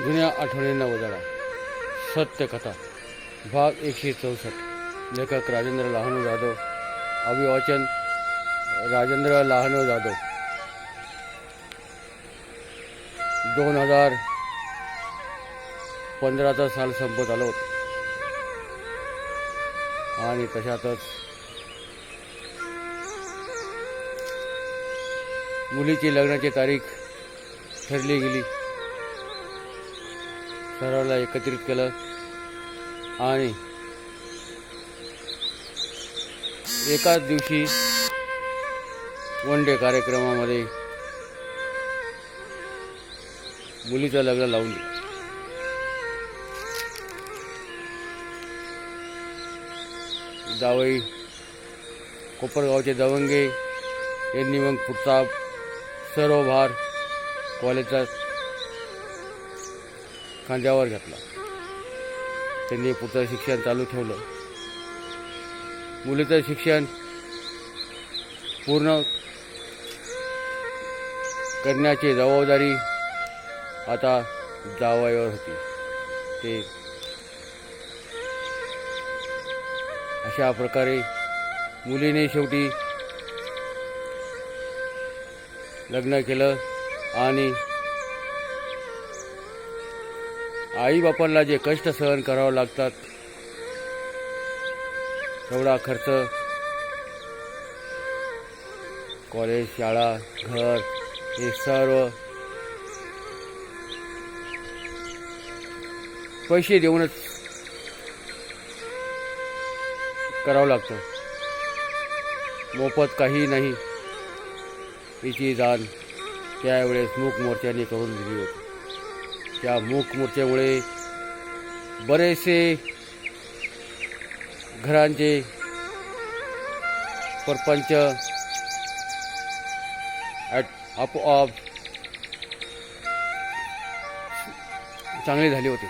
जुन्या आठवणींना उजाळा. सत्यकथा भाग एकशे चौसष्ट. लेखक राजेंद्र लहानू जाधव अभिवाचन राजेंद्र लहानू जाधव. दोन हजार पंधराचा साल संपत आलो होतं. आणि तशातच मुलीची लग्नाची तारीख ठरली गेली. सर्वाला एकत्रित केलं आणि एकाच दिवशी वन डे कार्यक्रमामध्ये मुलीचं लग्न लावून दिलं. जावई कोपरगावचे दवंगे यांनी मग पुढचा सर्व भार कॉलेजचा खांद्यावर घेतला. त्यांनी पुढचं शिक्षण चालू ठेवलं. मुलीचं शिक्षण पूर्ण करण्याची जबाबदारी आता जावयावर होती. ते अशा प्रकारे मुलीने शेवटी लग्न केलं आणि आईबापांना जे कष्ट सहन करावं लागतात तेवढा खर्च कॉलेज शाळा घर हे सर्व पैसे देऊनच करावं लागतं. मोफत काही नाही. तिची जाण त्यावेळेस मूक मोर्चाने करून दिली होती. त्या मूक बरेचसे घरांचे सरपंच ॲट- आपोआप चांगले झाले होते.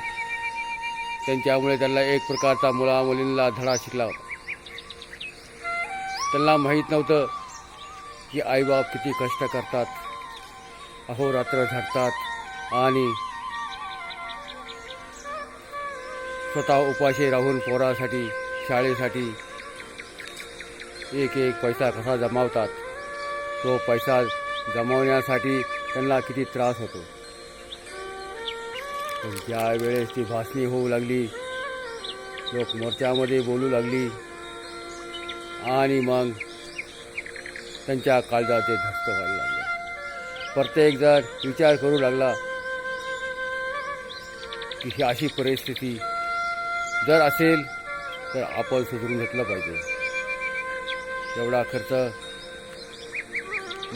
त्यांच्यामुळे त्यांना एक प्रकारचा मुला मुलींना धडा शिकला होता. त्यांना माहीत नव्हतं की आईबाप किती कष्ट करतात अहोरात्र झाडतात आणि स्वतः उपाशी राहून पोरासाठी शाळेसाठी एक एक पैसा कसा जमावतात तो पैसा जमावण्यासाठी त्यांना किती त्रास होतो. पण ज्यावेळेस ती भाषणी होऊ लागली लोक मोर्चामध्ये बोलू लागली आणि मग त्यांच्या काळजाचे धस्त व्हायला लागले. प्रत्येकजण विचार करू लागला की ही अशी परिस्थिती जर असेल तर आपण सुधरून घेतलं पाहिजे. एवढा खर्च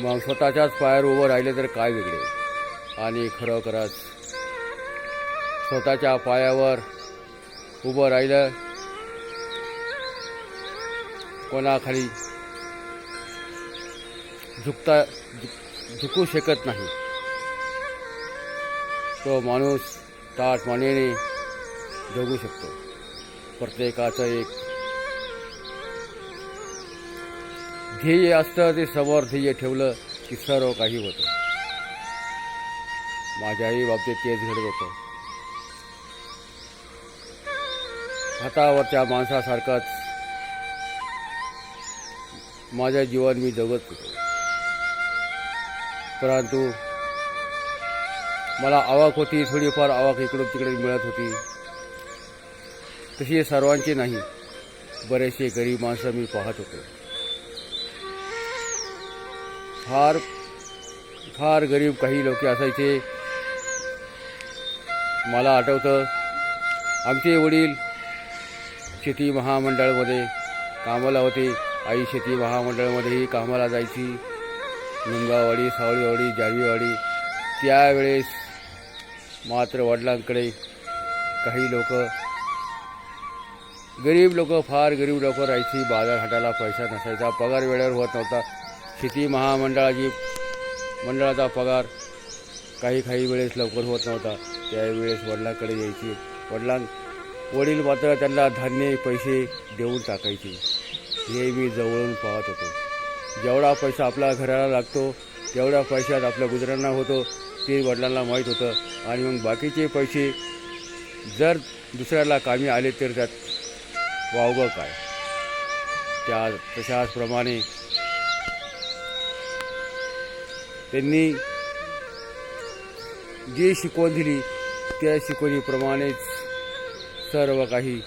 मग स्वतःच्याच पायावर उभं राहिले तर काय वेगळे आणि खरोखरच स्वतःच्या पायावर उभं राहिलं कोणाखाली झुकता झुकू शकत नाही. तो माणूस ताट मानेने जगू शकतो. प्रत्येकाचं एक. ध्येय असतं ते समोर ध्येय ठेवलं की सर्व काही होतं. माझ्याही बाबतीत तेच घडत होतं. हातावरच्या माणसासारखंच माझं जीवन मी जगत होतो. परंतु मला आवक होती थोडीफार आवक इकडून तिकडे मिळत होती. तशी सर्वांचे नाही. बरेचसे गरीब माणसं मी पाहत होतो. फार फार गरीब काही लोक असायचे. मला आठवतं आमचे वडील शेती महामंडळामध्ये कामाला होते. आई शेती महामंडळामध्येही कामाला जायची. निंगावाडी सावळीवाडी जावीवाडी त्यावेळेस मात्र वडिलांकडे काही लोक गरीब लोक फार गरीब लोक राहायची बाजारहाटाला पैसा नसायचा पगार वेळेवर होत नव्हता. शेती महामंडळाची मंडळाचा पगार काही काही वेळेस लवकर होत नव्हता. त्यावेळेस वडिलांकडे यायची. वडिलां वडील मात्र त्यांना धान्य पैसे देऊन टाकायचे. हे मी जवळून पाहत होतो. जेवढा पैसा आपल्या घराला लागतो तेवढ्या पैशात आपल्या गुजरांना होतो ते वडिलांना माहीत होतं. आणि मग बाकीचे पैसे जर दुसऱ्याला कामी आले तर त्यात वावगं काय? त्या तशाचप्रमाणे त्यांनी जी शिकवण दिली त्या शिकवणीप्रमाणेच सर्व काही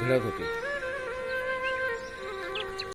घडत होते.